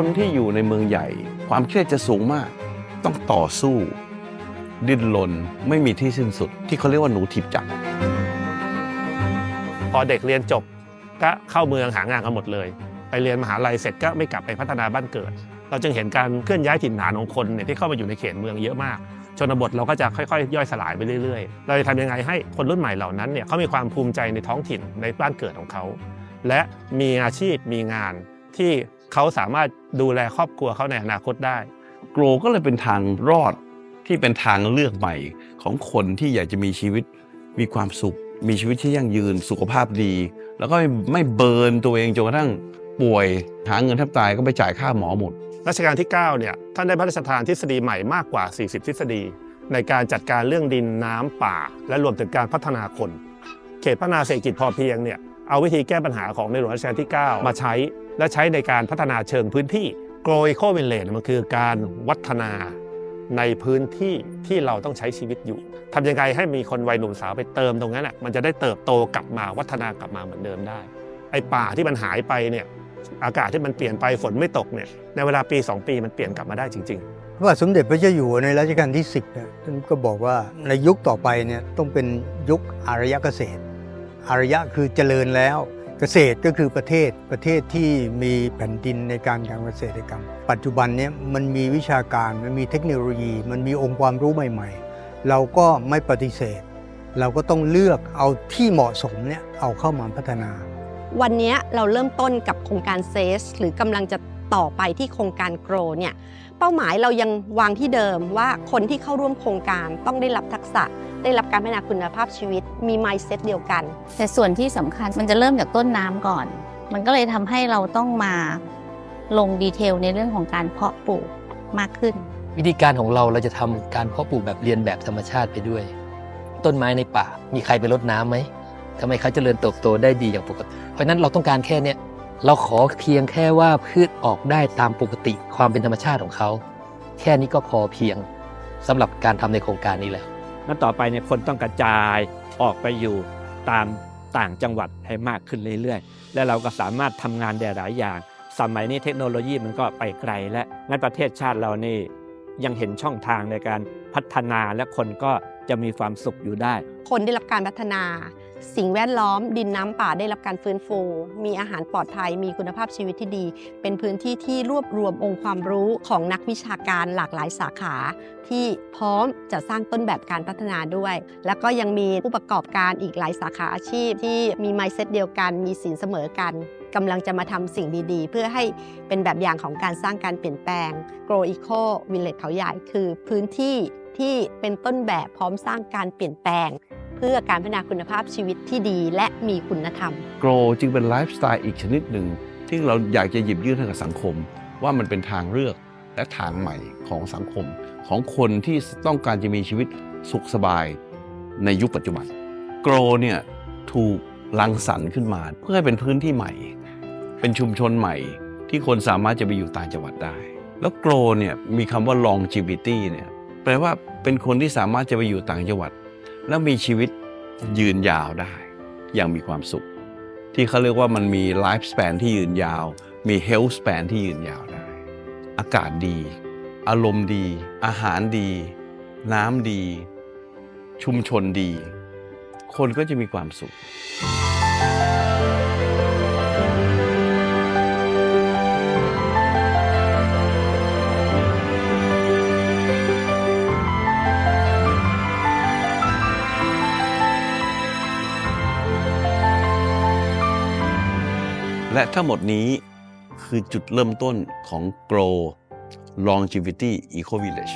คนที่อยู่ในเมืองใหญ่ ความเครียดจะสูงมาก ต้องต่อสู้ ดิ้นรนไม่มีที่สิ้นสุด ที่เขาเรียกว่าหนูถีบจักรพอเด็กเรียนจบก็เข้าเมืองหางานกันหมดเลย ไปเรียนมหาลัยเสร็จก็ไม่กลับไปพัฒนาบ้านเกิด เราจึงเห็นการเคลื่อนย้ายถิ่นฐานของคนเนี่ยที่เข้ามาอยู่ในเขตเมืองเยอะมากชนบทเราก็จะค่อยๆ ย่อยสลายไปเรื่อยๆ เราจะทำยังไงให้คนรุ่นใหม่เหล่านั้นเนี่ยเขามีความภูมิใจในท้องถิ่นในบ้านเกิดของเขา และมีอาชีพมีงานที่ เขาสามารถดูแลครอบครัวเขาในอนาคตได้ โกลก็เลยเป็นทางรอดที่เป็นทางเลือกใหม่ของคนที่อยากจะมีชีวิตมีความสุข มีชีวิตที่ยั่งยืนสุขภาพดี แล้วก็ไม่ไม่เบิร์นตัวเองจนกระทั่งป่วยหาเงินแทบตายก็ไปจ่ายค่าหมอหมดรัชกาลที่9เนี่ยท่านได้พระราชทานทฤษฎีใหม่มากกว่า 40 ทฤษฎี ในการจัดการเรื่องดินน้ำป่า และรวมถึงการพัฒนาคน เขตพัฒนาเศรษฐกิจพอเพียงเนี่ยเอาวิธีแก้ปัญหาของในหลวงรัชกาลที่ 9 มาใช้ และใช้ในการพัฒนาเชิงพื้นที่โกล e โควิลเลจมันคือการวัฒนาในพื้นที่ที่เราต้องใช้ชีวิตอยู่ทำยังไงให้มีคนวัยหนุ่มสาวไปเติมตรงนั้นอะมันจะได้เติบโตกลับมาวัฒนากลับมาเหมือนเดิมได้ ไอ้ป่าที่มันหายไปเนี่ยอากาศที่มันเปลี่ยนไปฝนไม่ตกเนี่ยในเวลาปี 2 ปีมันเปลี่ยนกลับมาได้จริงๆพระบาทสมเด็จพระเจ้าอยู่หัวในรัชกาลที่ 10เนี่ยท่านก็บอกว่าในยุคต่อไปเนี่ยต้องเป็นยุคอารยเกษตร อารยะคือเจริญแล้ว เกษตรก็คือประเทศประเทศที่มีแผ่นดินในการการเกษตรกรรม ปัจจุบันเนี่ยมันมีวิชาการมันมีเทคโนโลยี มันมีองค์ความรู้ใหม่ ๆ เราก็ไม่ปฏิเสธ เราก็ต้องเลือกเอาที่เหมาะสมเนี่ยเอาเข้ามาพัฒนา วันนี้เราเริ่มต้นกับโครงการเซสหรือกำลังจะต่อไปที่โครงการโกรเนี่ยเป้าหมายเรายังวางที่เดิมว่าคนที่เข้าร่วมโครงการต้องได้รับทักษะ ได้รับการพัฒนาคุณภาพชีวิต มี mindset เดียวกัน แต่ส่วนที่สำคัญมันจะเริ่มจากต้นน้ำก่อน มันก็เลยทำให้เราต้องมาลงดีเทลในเรื่องของการเพาะปลูกมากขึ้น วิธีการของเราเราจะทำการเพาะปลูกแบบเรียนแบบธรรมชาติไปด้วย ต้นไม้ในป่า มีใครไปรดน้ำไหมทำไมเขาเจริญเติบโตได้ดีอย่างปกติ เพราะฉะนั้นเราต้องการแค่เนี้ยเราขอเพียงแค่ว่าพืชออกได้ตามปกติความเป็นธรรมชาติของเขา แค่นี้ก็พอเพียงสำหรับการทำในโครงการนี้แล้ว นั้นต่อไปเนี่ยคนต้องกระจายออกไปอยู่ตามต่างจังหวัดให้มากขึ้นเรื่อยๆ และเราก็สามารถทำงานได้หลายอย่าง สมัยนี้เทคโนโลยีมันก็ไปไกลและงั้นประเทศชาติเรานี่ยังเห็นช่องทางในการพัฒนาและคนก็จะมีความสุขอยู่ได้ คนได้รับการพัฒนา สิ่งแวดล้อมดินน้ำป่าได้รับการฟื้นฟู มีอาหารปลอดภัย มีคุณภาพชีวิตที่ดี เป็นพื้นที่ที่รวบรวมองค์ความรู้ของนักวิชาการหลากหลายสาขา ที่พร้อมจะสร้างต้นแบบการพัฒนาด้วย แล้วก็ยังมีผู้ประกอบการอีกหลายสาขาอาชีพ ที่มี mindset เดียวกัน มีสินเสมอกันกำลังจะมาทำสิ่งดีๆ เพื่อให้เป็นแบบอย่างของการสร้างการเปลี่ยนแปลง Grow Eco Village เขาใหญ่คือพื้นที่ที่เป็นต้นแบบพร้อมสร้างการเปลี่ยนแปลง เพื่อการพัฒนาคุณภาพชีวิตที่ดีและมีคุณธรรมโกลจึงเป็นไลฟ์สไตล์อีกชนิดหนึ่ง ที่เราอยากจะหยิบยื่นให้กับสังคม ว่ามันเป็นทางเลือกและทางใหม่ของสังคม ของคนที่ต้องการจะมีชีวิตสุขสบายในยุคปัจจุบันโกลเนี่ยถูกรังสรรค์ขึ้นมา เพื่อให้เป็นพื้นที่ใหม่ เป็นชุมชนใหม่ ที่คนสามารถจะไปอยู่ต่างจังหวัดได้ แล้วโกลเนี่ยมีคำว่า longevity เนี่ยแปลว่าเป็นคนที่สามารถจะไปอยู่ต่างจังหวัด แล้วมีชีวิตยืนยาวได้ อย่างมีความสุข ที่เขาเรียกว่ามันมีไลฟ์สเปนที่ยืนยาว มีเฮลท์สเปนที่ยืนยาวได้ อากาศดี อารมณ์ดี อาหารดี น้ำดี ชุมชนดี คนก็จะมีความสุข และทั้งหมดนี้คือจุดเริ่มต้นของ Grow Longevity Eco Village